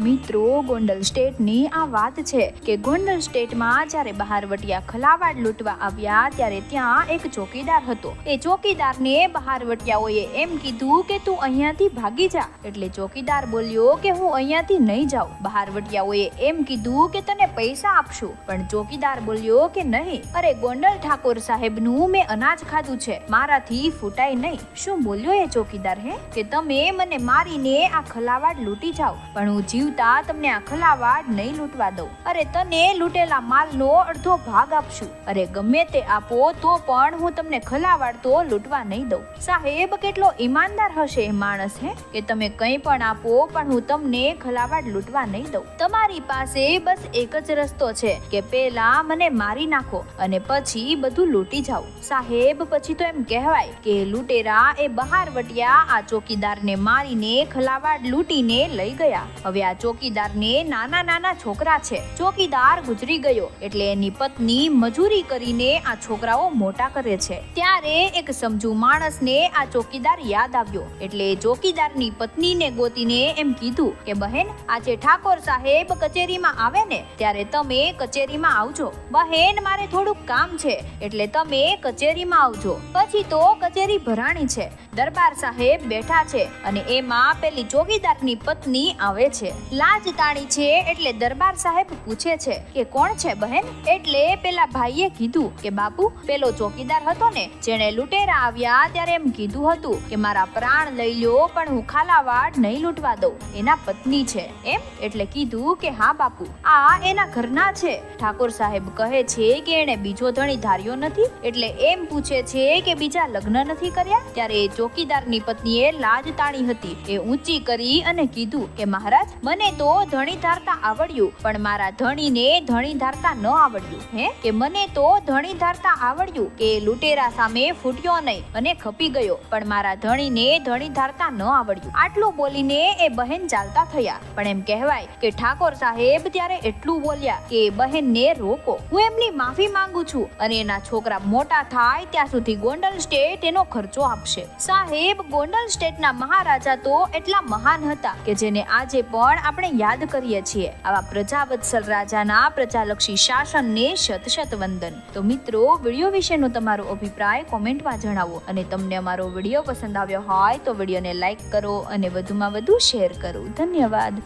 મિત્રો, ગોંડલ સ્ટેટની આ વાત છે કે ગોંડલ સ્ટેટમાં જ્યારે બહારવટિયા ખલાવાડ લૂંટવા આવ્યા ત્યારે ત્યાં એક ચોકીદાર હતો. એ ચોકીદારને બહારવટિયાઓએ એમ કીધું કે તું અહીંયાથી ભાગી જા. એટલે ચોકીદાર બોલ્યો કે હું અહીંયાથી નહીં જાઉં. બહારવટિયાઓએ એમ કીધું કે તને પૈસા આપશું. પણ ચોકીદાર બોલ્યો કે નહીં. અરે ગોંડલ ઠાકોર સાહેબનું મેં અનાજ ખાધું છે. મારાથી ફૂટાય નહીં. શું બોલ્યો એ ચોકીદાર, હે? કે તમે મને મારીને આ ખલાવાડ લૂંટી જાઓ. પણ હું જીવતા તમને આ ખલાવાડ નહીં લૂંટવા દઉં. અરે તને લૂંટેલા માલનો અડધો ભાગ આપશું. અરે ગમે તે આપો, તો પણ હું તમને ખલાવાડ તો લૂંટવા નહીં દઉં. સાહેબ, કેટલો ઈમાનદાર હશે એ માણસ, હે? કે તમે કંઈ પણ આપો, પણ હું તમને ખલાવાડ લૂંટવા નહીં દઉં. તમારી પાસે બસ એક જ રસ્તો છે, કે પેલા મને મારી નાખો અને પછી બધું લૂંટી જાઓ. સાહેબ, પછી તો એમ કહેવાય કે લૂંટેરા એ બહાર વટ્યા આ ચોકીદારને મારીને ખલાવાડ લૂંટીને લઈ ગયા. હવે આ ચોકીદારને નાના નાના છોકરા છે. ચોકીદાર ગુજરી ગયો એટલે એની પત્ની મજૂરી કરીને આ છોકરાઓ મોટા કરે છે. ત્યારે એક સમજુ માણસને આ ચોકીદાર યાદ આવ્યો એટલે ચોકીદારની પત્નીને ગોતીને એમ કીધું કે, બહેન, આજે ઠાકોર સાહેબ કચેરીમાં આવે ને, ત્યારે તમે કચેરીમાં આવજો. બહેન, મારે થોડુંક કામ છે, એટલે તમે કચેરીમાં આવજો. પછી તો કચેરી ભરાણી છે. દરબાર સાહેબ બેઠા છે અને એમાં પેલી ચોકીદારની પત્ની આવે છે. લાજ તાણી છે એટલે દરબાર સાહેબ પૂછે છે કે કોણ છે બહેન? એટલે પેલા ભાઈએ કીધું કે બાપુ, પેલો ચોકીદાર હતો ને, જેણે લૂંટેરા આવ્યા ત્યારે એમ કીધું હતું કે મારા પ્રાણ લઈ લ્યો, પણ હું ખાલાવાડ નહીં લૂંટવા દઉં. એના પત્ની છે એમ એટલે કીધું કે હા બાપુ, આ એના ઘરના છે. ઠાકોર સાહેબ કહે છે કે એણે બીજો ધણી ધાર્યો નથી, એટલે એમ પૂછે છે કે બીજા લગ્ન નથી કર્યા? ત્યારે એ ચોકીદારની પત્નીએ લાજ તાણી હતી. એ ઊંચી કરી અને કીધું કે મહારાજ મને તો ધણી ધારતા આવડ્યું, પણ મારા ધણીને ધણી ધારતા ન આવડ્યું, હે? કે મને તો ધણી ધારતા આવડ્યું કે લૂંટેરા સામે ફૂટ્યો નહીં અને ખપી ગયો, પણ મારા ધણીને ધણી ધારતા ન આવડ્યું. આટલું બોલીને એ બહેન ચાલતા થયા. પણ એમ કહેવાય કે ઠાકોર સાહેબ ત્યારે એટલું બોલ્યા કે બહેનને રોકો. હું એમની માફી માંગુ છું અને એના છોકરા મોટા થાય ત્યાં સુધી ગોંડલ સ્ટેટ એનો ખર્ચો આપશે. સાહેબ, ગોંડલ સ્ટેટના મહારાજા તો એટલા મહાન હતા કે જેને આજે પણ આપણે યાદ કરીએ છીએ આવા પ્રજાવત્સલ રાજાના પ્રજાલક્ષી શાસનને શત શત વંદન તો મિત્રો, વીડિયો વિશેનો તમારો અભિપ્રાય કોમેન્ટમાં જણાવો અને તમને અમારો વીડિયો પસંદ આવ્યો હોય તો વિડીયોને લાઈક કરો અને વધુમાં વધુ શેર કરો. ધન્યવાદ.